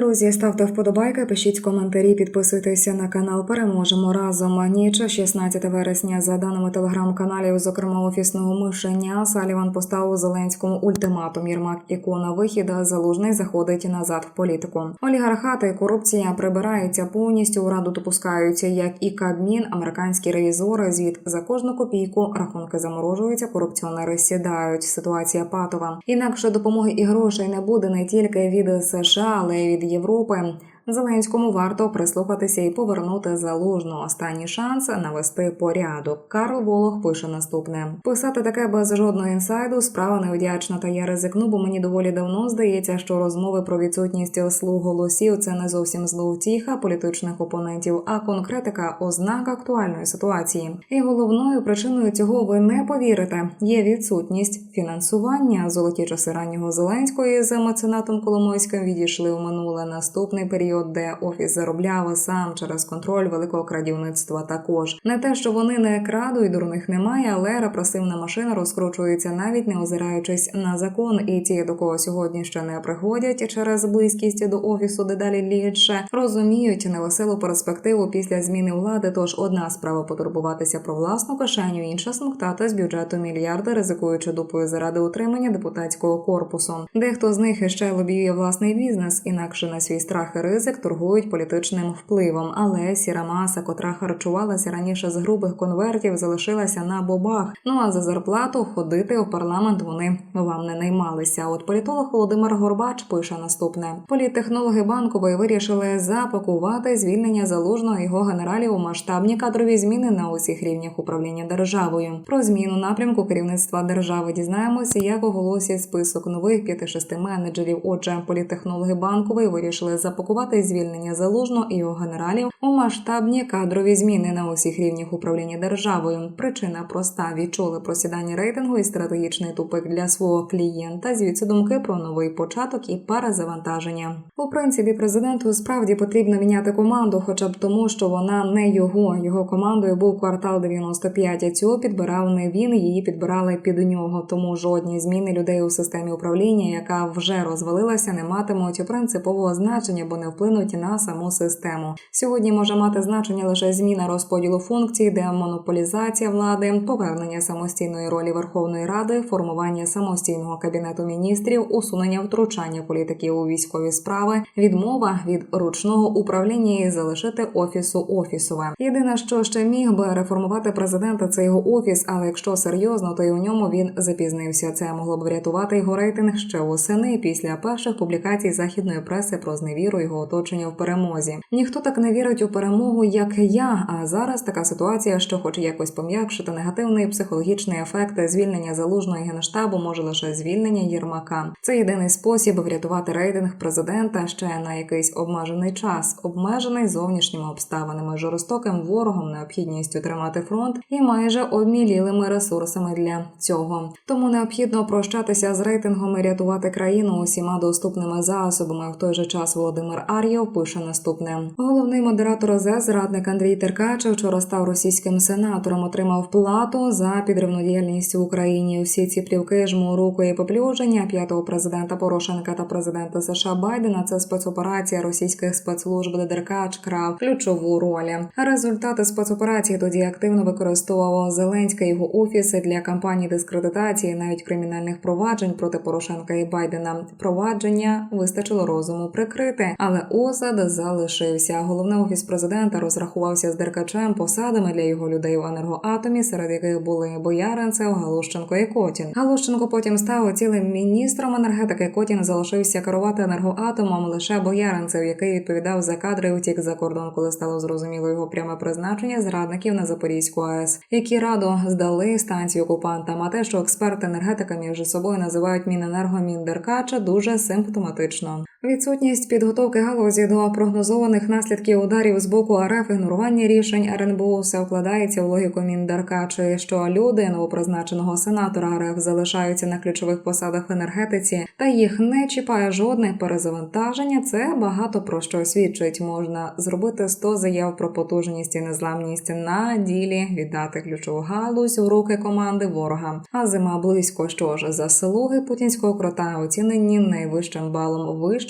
Друзі, ставте вподобайки, пишіть коментарі, підписуйтеся на канал. Переможемо разом. Ніч 16 вересня. За даними телеграм-каналів, зокрема офісного мишення, Саліван поставив Зеленському ультиматум. Єрмак ікона вихіда залужний заходить назад в політику. Олігархати корупція прибираються повністю. У раду допускаються як і Кабмін, американські ревізори. Звіт за кожну копійку рахунки заморожуються, корупціонери сідають. Ситуація патова. Інакше допомоги і грошей не буде не тільки від США, але й від Європи. Зеленському варто прислухатися і повернути залужну останній шанс навести порядок. Карл Волох пише наступне: писати таке без жодного інсайду справа невдячна. Та я ризикну, бо мені доволі давно здається, що розмови про відсутність слуг голосів це не зовсім зловтіха політичних опонентів, а конкретика ознак актуальної ситуації. І головною причиною цього ви не повірите є відсутність фінансування. Золоті часи раннього Зеленської з меценатом Коломойським відійшли у минуле наступний період, де офіс заробляв сам через контроль великого крадівництва. Також не те, що вони не крадуть, дурних немає, але репресивна машина розкручується навіть не озираючись на закон. І ті, до кого сьогодні ще не приходять через близькість до офісу, дедалі лігше розуміють невеселу перспективу після зміни влади. Тож одна справа потурбуватися про власну кишеню, інша смоктати з бюджету мільярди, ризикуючи дупою заради утримання депутатського корпусу. Дехто з них іще лобіює власний бізнес, інакше на свій страх і ризик торгують політичним впливом. Але сіра маса, котра харчувалася раніше з грубих конвертів, залишилася на бобах. Ну а за зарплату ходити у парламент вони вам не наймалися. От політолог Володимир Горбач пише наступне: політтехнологи банкової вирішили запакувати звільнення залужного його генералів у масштабні кадрові зміни на усіх рівнях управління державою. Про зміну напрямку керівництва держави дізнаємося, як оголосять список нових 5-6 менеджерів. Отже, політтехнологи банкової вирішили запакувати звільнення залужного і його генералів у масштабні кадрові зміни на усіх рівнях управління державою. Причина проста: відчули просідання рейтингу і стратегічний тупик для свого клієнта. Звідси думки про новий початок і перезавантаження. У принципі, президенту справді потрібно міняти команду, хоча б тому, що вона не його. Його командою був квартал 95, а цього підбирав не він. Її підбирали під нього. Тому жодні зміни людей у системі управління, яка вже розвалилася, не матимуть принципового значення, бо не вплинуть на саму систему. Сьогодні може мати значення лише зміна розподілу функцій, демонополізація влади, повернення самостійної ролі Верховної Ради, формування самостійного кабінету міністрів, усунення втручання політиків у військові справи, відмова від ручного управління і залишити офісу офісове. Єдине, що ще міг би реформувати президента, це його офіс, але якщо серйозно, то й у ньому він запізнився. Це могло б врятувати його рейтинг ще восени після перших публікацій західної преси про зневіру його оточення в перемозі. Ніхто так не вірить у перемогу, як я. А зараз така ситуація, що хоче якось пом'якшити негативний психологічний ефект звільнення залужного генштабу, може лише звільнення Єрмака. Це єдиний спосіб врятувати рейтинг президента ще на якийсь обмежений час, обмежений зовнішніми обставинами, жорстоким ворогом, необхідністю тримати фронт і майже обмілілими ресурсами для цього. Тому необхідно прощатися з рейтингом і рятувати країну усіма доступними засобами. В той же час Володимир Ар'єв пише наступне: головний модератор ОЗ, зрадник Андрій Теркач, вчора став російським сенатором, отримав плату за підривну діяльність в Україні. Всі ці плівки жму руку і поплюження п'ятого президента Порошенка та президента США Байдена. Це спецоперація російських спецслужб, де Деркач крав ключову роль. Результати спецоперації тоді активно використовував Зеленська і його офіси для кампанії дискредитації, навіть кримінальних проваджень проти Порошенка і Байдена. Провадження вистачило розуму прикрити, але осад залишився. Головний офіс президента розрахувався з Деркачем посадами для його людей в енергоатомі, серед яких були Бояринцев, Галущенко і Котін. Галущенко потім став цілим міністром енергетики. Котін залишився керувати енергоатомом лише Бояринцев, який відповідав за кадри, і втік за кордон, коли стало зрозуміло його пряме призначення зрадників на Запорізьку АЕС, які радо здали станцію окупантам. А те, що експерти енергетика між собою називають Міненерго Міндеркача, дуже симптоматично. Відсутність підготовки галузі до прогнозованих наслідків ударів з боку РФ, ігнорування рішень РНБО все вкладається в логіку Міндеркача, що люди новопризначеного сенатора РФ залишаються на ключових посадах в енергетиці, та їх не чіпає жодне перезавантаження. Це багато про що свідчить. Можна зробити 100 заяв про потужність і незламність на ділі, віддати ключову галузь у руки команди ворога. А зима близько. Що ж заслуги путінського крота оцінені найвищим балом вище